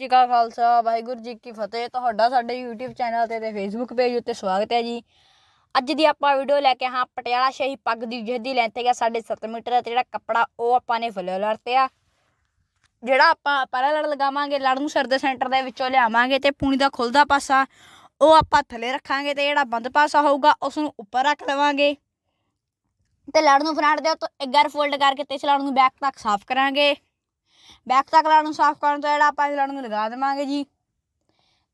ਜੀ ਕਾ ਖਾਲਸਾ, ਵਾਹਿਗੁਰੂ ਜੀ ਕੀ ਫਤਿਹ। ਤੁਹਾਡਾ ਸਾਡੇ YouTube ਚੈਨਲ ਤੇ ਤੇ Facebook ਪੇਜ ਉੱਤੇ ਸਵਾਗਤ ਹੈ ਜੀ। ਅੱਜ ਦੀ ਆਪਾਂ ਵੀਡੀਓ ਲੈ ਕੇ ਹਾਂ ਪਟਿਆਲਾ ਸ਼ਾਹੀ ਪੱਗ ਦੀ ਜਿਹਦੀ ਲੈਂਥ ਹੈਗਾ 7.5 ਮੀਟਰ ਤੇ ਜਿਹੜਾ ਕੱਪੜਾ ਉਹ ਆਪਾਂ ਨੇ ਫੁੱਲ ਲੜਤੇ ਆ ਜਿਹੜਾ ਆਪਾਂ ਪਹਿਲਾ ਲੜ ਲਗਾਵਾਂਗੇ, ਲੜ ਨੂੰ ਸਿਰ ਦੇ ਸੈਂਟਰ ਦੇ ਵਿੱਚੋਂ ਲਿਆਵਾਂਗੇ ਤੇ ਪੂਣੀ ਦਾ ਖੁੱਲਦਾ ਪਾਸਾ, ਉਹ ਆਪਾਂ ਥੱਲੇ ਰੱਖਾਂਗੇ ਤੇ ਜਿਹੜਾ ਬੰਦ ਪਾਸਾ ਹੋਊਗਾ ਉਸ ਨੂੰ ਉੱਪਰ ਰੱਖ ਲਵਾਂਗੇ। ਤੇ ਲੜ ਨੂੰ ਫਰੰਟ ਦੇ ਉੱਤੇ ਇੱਕ ਵਾਰ ਫੋਲਡ ਕਰਕੇ ਤੇ ਇਸ ਲੜ ਨੂੰ ਬੈਕ ਤੱਕ ਸਾਫ਼ ਕਰਾਂਗੇ। ਬੈਕ ਤੱਕ ਲੜ ਨੂੰ ਸਾਫ਼ ਕਰਨ ਤੋਂ ਜਿਹੜਾ ਆਪਾਂ ਇਸ ਲੜ ਨੂੰ ਲਗਾ ਦੇਵਾਂਗੇ ਜੀ।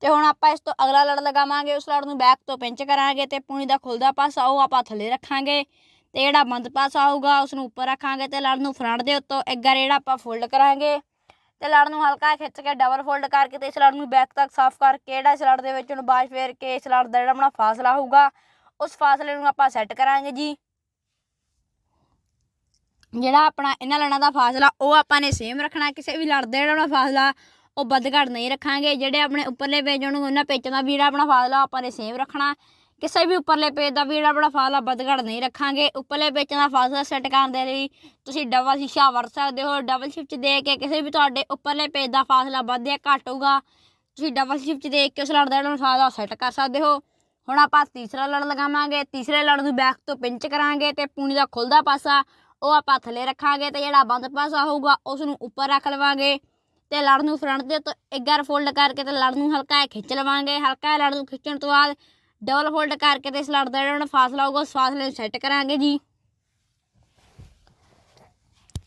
ਤੇ ਹੁਣ ਆਪਾਂ ਇਸ ਤੋਂ ਅਗਲਾ ਲੜ ਲਗਾਵਾਂਗੇ, ਉਸ ਲੜ ਨੂੰ ਬੈਕ ਤੋਂ ਪਿੰਚ ਕਰਾਂਗੇ ਤੇ ਪੂਣੀ ਦਾ ਖੁੱਲਦਾ ਪਾਸਾ ਉਹ ਆਪਾਂ ਥੱਲੇ ਰੱਖਾਂਗੇ। ਤੇ ਜਿਹੜਾ ਬੰਦ ਪਾਸਾ ਹੋਊਗਾ ਉਸ ਨੂੰ ਉੱਪਰ ਰੱਖਾਂਗੇ ਤੇ ਲੜ ਨੂੰ ਫਰੰਟ ਦੇ ਉੱਤੋਂ ਇੱਕ ਗਰ ਜਿਹੜਾ ਆਪਾਂ ਫੋਲਡ ਕਰਾਂਗੇ। ਤੇ ਲੜ ਨੂੰ ਹਲਕਾ ਖਿੱਚ ਕੇ ਡਬਲ ਫੋਲਡ ਕਰਕੇ ਤੇ ਇਸ ਲੜ ਨੂੰ ਬੈਕ ਤੱਕ ਸਾਫ਼ ਕਰਕੇ ਜਿਹੜਾ ਇਸ ਲੜ ਦੇ ਵਿੱਚ ਨੂੰ ਬਾਜ ਫੇਰ ਕੇ ਇਸ ਲੜ ਦਾ ਜਿਹੜਾ ਆਪਣਾ ਫਾਸਲਾ ਹੋਊਗਾ, ਉਸ ਫਾਸਲੇ ਨੂੰ ਆਪਾਂ ਸੈੱਟ ਕਰਾਂਗੇ ਜੀ। ਜਿਹੜਾ ਆਪਣਾ ਇਹਨਾਂ ਲੜਾਂ ਦਾ ਫਾਸਲਾ, ਉਹ ਆਪਾਂ ਨੇ ਸੇਮ ਰੱਖਣਾ, ਕਿਸੇ ਵੀ ਲੜਦੇ ਦਾ ਜਿਹੜਾ ਆਪਣਾ ਫਾਸਲਾ, ਉਹ ਵੱਧ ਘੱਟ ਨਹੀਂ ਰੱਖਾਂਗੇ। ਜਿਹੜੇ ਆਪਣੇ ਉੱਪਰਲੇ ਪੇਜ ਨੂੰ ਉਹਨਾਂ ਪੇਚਾਂ ਦਾ ਵੀ ਜਿਹੜਾ ਆਪਣਾ ਫਾਸਲਾ, ਆਪਾਂ ਨੇ ਸੇਮ ਰੱਖਣਾ। ਕਿਸੇ ਵੀ ਉੱਪਰਲੇ ਪੇਜ ਦਾ ਵੀ ਜਿਹੜਾ ਆਪਣਾ ਫਾਸਲਾ ਵੱਧ ਘੱਟ ਨਹੀਂ ਰੱਖਾਂਗੇ। ਉੱਪਰਲੇ ਪੇਚਾਂ ਦਾ ਫਾਸਲਾ ਸੈੱਟ ਕਰਨ ਦੇ ਲਈ ਤੁਸੀਂ ਡਬਲ ਸ਼ੀਸ਼ਾ ਵਰਤ ਸਕਦੇ ਹੋ। ਡਬਲ ਸ਼ਿਫਟ ਦੇ ਕੇ ਕਿਸੇ ਵੀ ਤੁਹਾਡੇ ਉੱਪਰਲੇ ਪੇਜ ਦਾ ਫਾਸਲਾ ਵੱਧ ਜਾਂ ਘੱਟ ਹੋਊਗਾ, ਤੁਸੀਂ ਡਬਲ ਸ਼ਿਫਟ ਦੇ ਕੇ ਉਸ ਲੜ ਦਾ ਜਿਹੜਾ ਫਾਸਲਾ ਸੈੱਟ ਕਰ ਸਕਦੇ ਹੋ। ਹੁਣ ਆਪਾਂ ਤੀਸਰਾ ਲੜ ਲਗਾਵਾਂਗੇ। ਤੀਸਰੇ ਲੜ ਨੂੰ ਬੈਕ ਤੋਂ ਪਿੰਚ ਕਰਾਂਗੇ ਤੇ ਪੂਣੀ ਦਾ ਖੁੱਲਦਾ ਪਾਸਾ। ਉਹ ਆਪਾਂ ਥੱਲੇ ਰੱਖਾਂਗੇ ਤੇ ਜਿਹੜਾ ਬੰਦ ਪਾਸਾ ਹੋਊਗਾ ਉਸ ਨੂੰ ਉੱਪਰ ਰੱਖ ਲਵਾਂਗੇ ਤੇ ਲੜ ਨੂੰ ਫਰੰਟ ਦੇ ਤੋਂ ਇੱਕ ਵਾਰ ਫੋਲਡ ਕਰਕੇ ਤੇ ਲੜ ਨੂੰ ਹਲਕਾ ਖਿੱਚ ਲਵਾਂਗੇ। ਹਲਕਾ ਲੜ ਨੂੰ ਖਿੱਚਣ ਤੋਂ ਬਾਅਦ ਡਬਲ ਫੋਲਡ ਕਰਕੇ ਤੇ ਇਸ ਲੜ ਦਾ ਜਿਹੜਾ ਫਾਸਲਾ ਹੋਊਗਾ ਉਸ ਫਾਸਲੇ ਨੂੰ ਸੈੱਟ ਕਰਾਂਗੇ ਜੀ।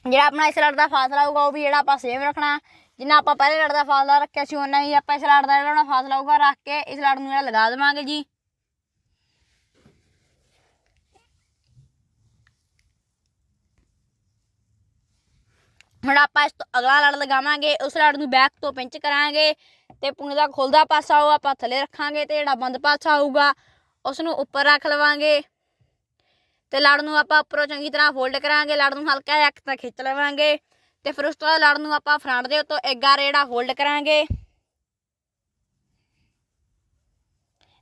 ਜਿਹੜਾ ਆਪਣਾ ਇਸ ਲੜ ਦਾ ਫਾਸਲਾ ਹੋਊਗਾ ਉਹ ਵੀ ਜਿਹੜਾ ਆਪਾਂ ਸੇਮ ਰੱਖਣਾ। ਜਿੰਨਾ ਆਪਾਂ ਪਹਿਲੇ ਲੜ ਦਾ ਫਾਸਲਾ ਰੱਖਿਆ ਸੀ ਉਹਨਾਂ ਹੀ ਆਪਾਂ ਇਸ ਲੜ ਦਾ ਜਿਹੜਾ ਫਾਸਲਾ ਹੋਊਗਾ, ਰੱਖ ਕੇ ਇਸ ਲੜ ਨੂੰ ਜਿਹੜਾ ਲਗਾ ਦੇਵਾਂਗੇ ਜੀ। ਹੁਣ ਆਪਾਂ ਇਸ ਤੋਂ ਅਗਲਾ ਲੜ ਲਗਾਵਾਂਗੇ, ਉਸ ਲੜ ਨੂੰ ਬੈਕ ਤੋਂ ਪਿੰਚ ਕਰਾਂਗੇ ਤੇ ਪੂਣੇ ਦਾ ਖੁੱਲਦਾ ਪਾਸਾ ਉਹ ਆਪਾਂ ਥੱਲੇ ਰੱਖਾਂਗੇ ਤੇ ਜਿਹੜਾ ਬੰਦ ਪਾਸਾ ਹੋਊਗਾ ਉਸ ਨੂੰ ਉੱਪਰ ਰੱਖ ਲਵਾਂਗੇ ਤੇ ਲੜ ਨੂੰ ਆਪਾਂ ਉੱਪਰੋਂ ਚੰਗੀ ਤਰ੍ਹਾਂ ਫੋਲਡ ਕਰਾਂਗੇ, ਲੜ ਨੂੰ ਹਲਕਾ ਜਿਹਾ ਇੱਕ ਤਾਂ ਖਿੱਚ ਲਵਾਂਗੇ ਤੇ ਫਿਰ ਉਸ ਤੋਂ ਬਾਅਦ ਲੜ ਨੂੰ ਆਪਾਂ ਫਰੰਟ ਦੇ ਉੱਤੋਂ ਇੱਕ ਵਾਰ ਜਿਹੜਾ ਫੋਲਡ ਕਰਾਂਗੇ।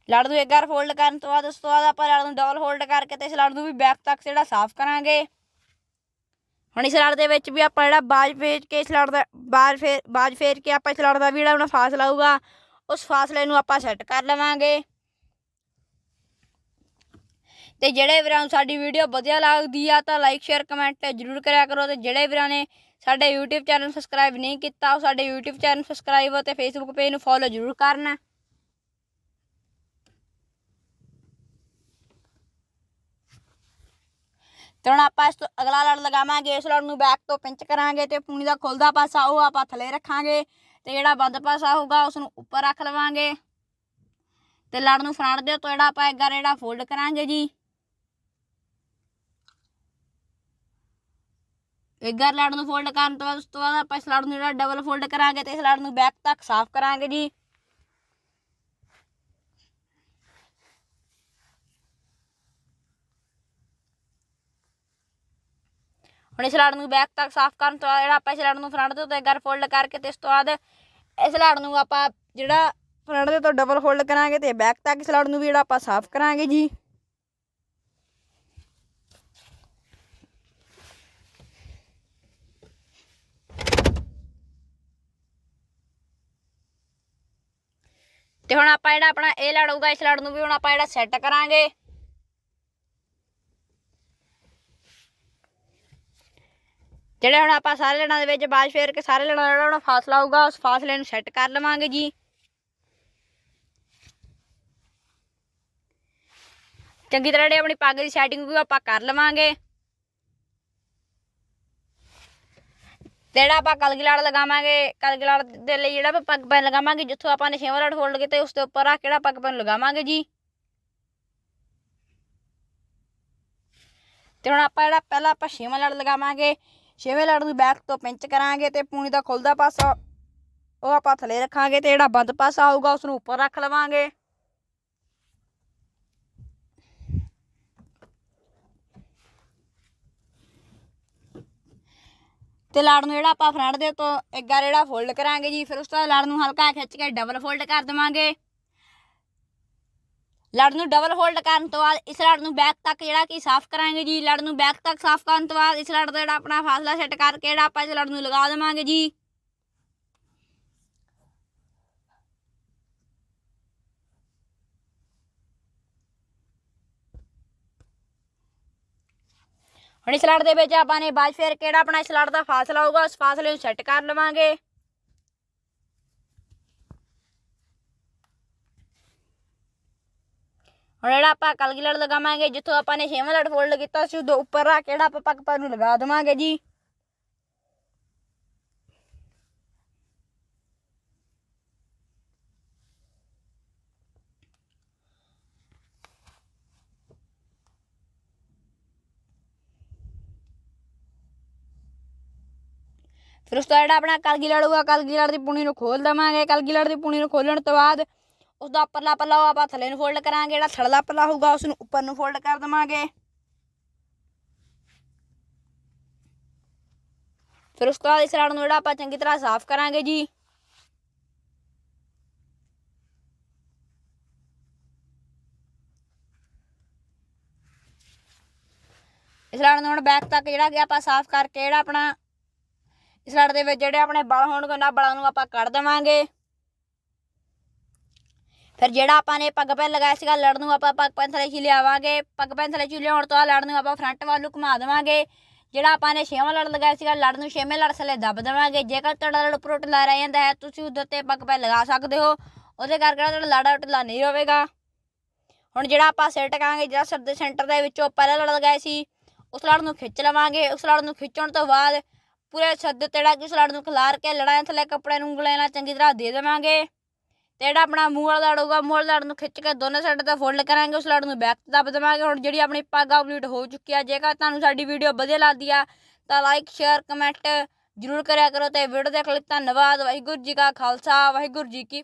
ਲੜ ਨੂੰ ਇੱਕ ਵਾਰ ਫੋਲਡ ਕਰਨ ਤੋਂ ਬਾਅਦ ਉਸ ਤੋਂ ਬਾਅਦ ਆਪਾਂ ਲੜ ਨੂੰ ਡਬਲ ਫੋਲਡ ਕਰਕੇ ਤੇ ਇਸ ਲੜ ਨੂੰ ਵੀ ਬੈਕ ਤੱਕ ਜਿਹੜਾ ਸਾਫ਼ ਕਰਾਂਗੇ। ਹੁਣ ਇਸ ਲੜ ਦੇ ਵਿੱਚ ਵੀ ਆਪਾਂ ਜਿਹੜਾ ਬਾਜ ਫੇਰ ਕੇ ਇਸ ਲੜ ਦਾ, ਬਾਜ ਫੇਰ ਬਾਜ ਫੇਰ ਕੇ ਆਪਾਂ ਇਸ ਲੜ ਦਾ ਵੀ ਜਿਹੜਾ ਆਪਣਾ ਫਾਸਲਾ ਹੋਊਗਾ ਉਸ ਫਾਸਲੇ ਨੂੰ ਆਪਾਂ ਸੈੱਟ ਕਰ ਲਵਾਂਗੇ। ਤੇ ਜਿਹੜੇ ਵੀਰਾਂ ਨੂੰ ਸਾਡੀ ਵੀਡੀਓ ਵਧੀਆ ਲੱਗਦੀ ਆ ਤਾਂ ਲਾਈਕ ਸ਼ੇਅਰ ਕਮੈਂਟ ਜ਼ਰੂਰ ਕਰਿਆ ਕਰੋ ਤੇ ਜਿਹੜੇ ਵੀਰਾਂ ਨੇ ਸਾਡੇ YouTube ਚੈਨਲ ਸਬਸਕ੍ਰਾਈਬ ਨਹੀਂ ਕੀਤਾ, ਉਹ ਸਾਡੇ YouTube ਚੈਨਲ ਸਬਸਕ੍ਰਾਈਬ ਅਤੇ Facebook ਪੇਜ ਨੂੰ ਫੋਲੋ ਜ਼ਰੂਰ ਕਰਨਾ। ਤੇ ਹੁਣ ਆਪਾਂ ਇਸ ਤੋਂ ਅਗਲਾ ਲੜ ਲਗਾਵਾਂਗੇ, ਇਸ ਲੜ ਨੂੰ ਬੈਕ ਤੋਂ ਪਿੰਚ ਕਰਾਂਗੇ ਤੇ ਪੂਣੀ ਦਾ ਖੁੱਲਦਾ ਪਾਸਾ ਉਹ ਆਪਾਂ ਥੱਲੇ ਰੱਖਾਂਗੇ ਤੇ ਜਿਹੜਾ ਬੰਦ ਪਾਸਾ ਹੋਊਗਾ ਉਸ ਨੂੰ ਉੱਪਰ ਰੱਖ ਲਵਾਂਗੇ। ਤੇ ਲੜ ਨੂੰ ਫਰੰਟ ਦੇ ਤੋਂ ਜਿਹੜਾ ਆਪਾਂ ਇੱਕ ਵਾਰ ਜਿਹੜਾ ਫੋਲਡ ਕਰਾਂਗੇ ਜੀ। ਇੱਕ ਵਾਰ ਲੜ ਨੂੰ ਫੋਲਡ ਕਰਨ ਤੋਂ ਬਾਅਦ, ਉਸ ਤੋਂ ਬਾਅਦ ਆਪਾਂ ਇਸ ਲੜ ਨੂੰ ਜਿਹੜਾ ਡਬਲ ਫੋਲਡ ਕਰਾਂਗੇ ਤੇ ਇਸ ਲੜ ਨੂੰ ਬੈਕ ਤੱਕ ਸਾਫ਼ ਕਰਾਂਗੇ ਜੀ। ਹੁਣ ਇਸ ਲੜ ਨੂੰ ਬੈਕ ਤੱਕ ਸਾਫ਼ ਕਰਨ ਤੋਂ ਬਾਅਦ ਜਿਹੜਾ ਆਪਾਂ ਇਸ ਲੜ ਨੂੰ ਫਰੰਟ ਦੇ ਉੱਤੇ ਇੱਕ ਫੋਲਡ ਕਰਕੇ ਤੇ ਇਸ ਤੋਂ ਬਾਅਦ ਇਸ ਲੜ ਨੂੰ ਆਪਾਂ ਜਿਹੜਾ ਫਰੰਟ ਦੇ ਤੋਂ ਡਬਲ ਫੋਲਡ ਕਰਾਂਗੇ ਤੇ ਬੈਕ ਤੱਕ ਇਸ ਲੜ ਨੂੰ ਵੀ ਜਿਹੜਾ ਆਪਾਂ ਸਾਫ਼ ਕਰਾਂਗੇ ਜੀ। ਤੇ ਹੁਣ ਆਪਾਂ ਜਿਹੜਾ ਆਪਣਾ ਇਹ ਲੜ ਹੋਊਗਾ ਇਸ ਲੜ ਨੂੰ ਵੀ ਹੁਣ ਆਪਾਂ ਜਿਹੜਾ ਸੈੱਟ ਕਰਾਂਗੇ। ਜਿਹੜੇ ਹੁਣ ਆਪਾਂ ਸਾਰੇ ਲੈਣਾ ਦੇ ਵਿੱਚ ਬਾਜ ਫੇਰ ਕੇ ਸਾਰੇ ਲੈਣਾ ਜਿਹੜਾ ਹੁਣ ਫਾਸਲਾ ਹੋਊਗਾ, ਉਸ ਫਾਸਲੇ ਨੂੰ ਸੈੱਟ ਕਰ ਲਵਾਂਗੇ ਜੀ। ਚੰਗੀ ਤਰ੍ਹਾਂ ਜਿਹੜੀ ਆਪਣੀ ਪੱਗ ਦੀ ਸੈਟਿੰਗ ਵੀ ਆਪਾਂ ਕਰ ਲਵਾਂਗੇ। ਤੇ ਜਿਹੜਾ ਆਪਾਂ ਕਲਗੀ ਲੜ ਲਗਾਵਾਂਗੇ ਕਲਗੀ ਲੜ ਦੇ ਲਈ ਜਿਹੜਾ ਆਪਾਂ ਪੱਗ ਪੈਨ ਲਗਾਵਾਂਗੇ, ਜਿੱਥੋਂ ਆਪਾਂ ਨੇ ਛੇਵਾਂ ਲੜ ਫੋਲਡ ਕੀਤਾ, ਉਸ ਦੇ ਉੱਪਰ ਆ ਕਿਹੜਾ ਪੱਗ ਪੈਨ ਲਗਾਵਾਂਗੇ ਜੀ। ਤੇ ਹੁਣ ਆਪਾਂ ਜਿਹੜਾ ਪਹਿਲਾਂ ਆਪਾਂ ਛੇਵਾਂ ਲੜ ਲਗਾਵਾਂਗੇ ਛੇਵੇਂ ਲੜ ਨੂੰ ਬੈਕ ਤੋਂ ਪਿੰਚ ਕਰਾਂਗੇ ਤੇ ਪੂਣੀ ਦਾ ਖੁੱਲਦਾ ਪਾਸਾ ਉਹ ਆਪਾਂ ਥੱਲੇ ਰੱਖਾਂਗੇ ਤੇ ਜਿਹੜਾ ਬੰਦ ਪਾਸਾ ਆਊਗਾ ਉਸ ਨੂੰ ਉੱਪਰ ਰੱਖ ਲਵਾਂਗੇ। ਤੇ ਲੜ ਨੂੰ ਜਿਹੜਾ ਆਪਾਂ ਫਰੰਟ ਦੇ ਤੋਂ ਇੱਕ ਵਾਰ ਜਿਹੜਾ ਫੋਲਡ ਕਰਾਂਗੇ ਜੀ, ਫਿਰ ਉਸ ਤੋਂ ਬਾਅਦ ਲੜ ਨੂੰ ਹਲਕਾ ਖਿੱਚ ਕੇ ਡਬਲ ਫੋਲਡ ਕਰ ਦੇਵਾਂਗੇ। ਲੜ ਨੂੰ ਡਬਲ ਹੋਲਡ ਕਰਨ ਤੋਂ ਬਾਅਦ ਇਸ ਲੜ ਨੂੰ ਬੈਕ ਤੱਕ ਜਿਹੜਾ ਕਿ ਸਾਫ਼ ਕਰਾਂਗੇ ਜੀ, ਲੜ ਨੂੰ ਬੈਕ ਤੱਕ ਸਾਫ਼ ਕਰਨ ਤੋਂ ਬਾਅਦ ਇਸ ਲੜ ਦਾ ਜਿਹੜਾ ਆਪਣਾ ਫਾਸਲਾ ਸੈੱਟ ਕਰਕੇ ਜਿਹੜਾ ਆਪਾਂ ਇਸ ਲੜ ਨੂੰ ਲਗਾ ਦੇਵਾਂਗੇ ਜੀ। ਹੁਣ ਇਸ ਲੜ ਦੇ ਵਿੱਚ ਆਪਾਂ ਨੇ ਬਾਅਦ ਫੇਰ ਕਿਹੜਾ ਆਪਣਾ ਇਸ ਲੜ ਦਾ ਫਾਸਲਾ ਹੋਊਗਾ, ਉਸ ਫਾਸਲੇ ਨੂੰ ਸੈੱਟ ਕਰ ਲਵਾਂਗੇ। ਹੁਣ ਜਿਹੜਾ ਆਪਾਂ ਕਲਗੀ ਲੜ ਲਗਾਵਾਂਗੇ, ਜਿੱਥੋਂ ਆਪਾਂ ਨੇ ਛੇਵਾਂ ਲੜ ਫੋਲਡ ਕੀਤਾ ਸੀ, ਉਦੋਂ ਉੱਪਰ ਆ ਕਿਹੜਾ ਆਪਾਂ ਪੱਕ ਪਰ ਨੂੰ ਲਗਾ ਦੇਵਾਂਗੇ ਜੀ? ਫਿਰ ਉਸ ਤੋਂ ਜਿਹੜਾ ਆਪਣਾ ਕਲਗੀ ਲੜ ਹੋਊਗਾ ਕਲਗੀ ਦੀ ਪੁਣੀ ਨੂੰ ਖੋਲ ਦੇਵਾਂਗੇ। ਕਲਗੀਲੜ ਦੀ ਪੁਣੀ ਨੂੰ ਖੋਲਣ ਤੋਂ ਬਾਅਦ ਉਸ ਦਾ ਉੱਪਰਲਾ ਪੱਲਾ ਉਹ ਆਪਾਂ ਥੱਲੇ ਨੂੰ ਫੋਲਡ ਕਰਾਂਗੇ, ਜਿਹੜਾ ਥੱਲੜਾ ਪੱਲਾ ਹੋਊਗਾ ਉਸ ਨੂੰ ਉੱਪਰ ਨੂੰ ਫੋਲਡ ਕਰ ਦੇਵਾਂਗੇ। ਫਿਰ ਉਸ ਤੋਂ ਬਾਅਦ ਇਸ ਲੜ ਨੂੰ ਜਿਹੜਾ ਆਪਾਂ ਚੰਗੀ ਤਰ੍ਹਾਂ ਸਾਫ਼ ਕਰਾਂਗੇ ਜੀ। ਇਸ ਲੜ ਨੂੰ ਹੁਣ ਬੈਕ ਤੱਕ ਜਿਹੜਾ ਕਿ ਆਪਾਂ ਸਾਫ਼ ਕਰਕੇ ਜਿਹੜਾ ਆਪਣਾ ਇਸ ਲੜ ਦੇ ਵਿੱਚ ਜਿਹੜੇ ਆਪਣੇ ਬਲ ਹੋਣਗੇ, ਉਹਨਾਂ ਬਲਾਂ ਨੂੰ ਆਪਾਂ ਕੱਢ ਦੇਵਾਂਗੇ। ਫਿਰ ਜਿਹੜਾ ਆਪਾਂ ਨੇ ਪੱਗ ਪੈਨ ਲਗਾਇਆ ਸੀਗਾ ਲੜ ਨੂੰ ਆਪਾਂ ਪੱਗ ਪੈਨ ਥੱਲੇ ਚ ਲਿਆਵਾਂਗੇ ਪੱਗ ਪੈਨ ਥੱਲੇ ਚ ਲਿਆਉਣ ਤੋਂ ਬਾਅਦ ਲੜ ਨੂੰ ਆਪਾਂ ਫਰੰਟ ਵੱਲ ਨੂੰ ਘੁਮਾ ਦੇਵਾਂਗੇ। ਜਿਹੜਾ ਆਪਾਂ ਨੇ ਛੇਵਾਂ ਲੜ ਲਗਾਇਆ ਸੀਗਾ ਲੜ ਨੂੰ ਛੇਵੇਂ ਲੜ ਥਲੇ ਦੱਬ ਦੇਵਾਂਗੇ। ਜੇਕਰ ਤੁਹਾਡਾ ਲੜ ਉੱਪਰੋਂ ਉਟਲਾ ਰਹਿ ਜਾਂਦਾ ਹੈ, ਤੁਸੀਂ ਉਹਦੇ ਉੱਤੇ ਪੱਗ ਪੈਨ ਲਗਾ ਸਕਦੇ ਹੋ। ਉਹਦੇ ਕਰਕੇ ਜਿਹੜਾ ਤੁਹਾਡਾ ਲੜ ਢਿੱਲਾ ਨਹੀਂ ਹੋਵੇਗਾ। ਹੁਣ ਜਿਹੜਾ ਆਪਾਂ ਸਿਰ ਟਕਾਂਗੇ, ਜਿਹੜਾ ਸਿਰ ਦੇ ਸੈਂਟਰ ਦੇ ਵਿੱਚੋਂ ਪਹਿਲਾ ਲੜ ਲਗਾਇਆ ਸੀ, ਉਸ ਲੜ ਨੂੰ ਖਿੱਚ ਲਵਾਂਗੇ। ਉਸ ਲੜ ਨੂੰ ਖਿੱਚਣ ਤੋਂ ਬਾਅਦ ਪੂਰੇ ਸੱਦ ਤੇ ਜਿਹੜਾ ਕਿ ਉਸ ਲੜ ਨੂੰ ਖਿਲਾਰ ਕੇ ਲੜਾਂ ਥੱਲੇ ਕੱਪੜੇ ਨੂੰ ਉਂਗਲਾਂ ਨਾਲ ਚੰਗੀ ਤਰ੍ਹਾਂ ਦੇ ਦੇਵਾਂਗੇ। ਤੇ ਜਿਹੜਾ ਆਪਣਾ ਮੂਲ ਵਾਲਾ ਲੜ ਹੋਊਗਾ, ਮੂੰਹ ਵਾਲੇ ਲੜ ਨੂੰ ਖਿੱਚ ਕੇ ਦੋਨੇ ਸਾਈਡ ਤੇ ਫੋਲਡ ਕਰਾਂਗੇ, ਉਸ ਲੜ ਨੂੰ ਬੈਕ ਦੱਬ ਦੇਵਾਂਗੇ। ਹੁਣ ਜਿਹੜੀ ਆਪਣੀ ਪੱਗ ਕੰਪਲੀਟ ਹੋ ਚੁੱਕੀ ਆ, ਜੇਕਰ ਤੁਹਾਨੂੰ ਸਾਡੀ ਵੀਡੀਓ ਵਧੀਆ ਲੱਗਦੀ ਆ, ਤਾਂ ਲਾਈਕ ਸ਼ੇਅਰ ਕਮੈਂਟ ਜ਼ਰੂਰ ਕਰਿਆ ਕਰੋ ਤੇ ਵੀਡੀਓ ਦੇਖ ਲਈ ਧੰਨਵਾਦ। ਵਾਹਿਗੁਰੂ ਜੀ ਕਾ ਖਾਲਸਾ, ਵਾਹਿਗੁਰੂ ਜੀ ਕੀ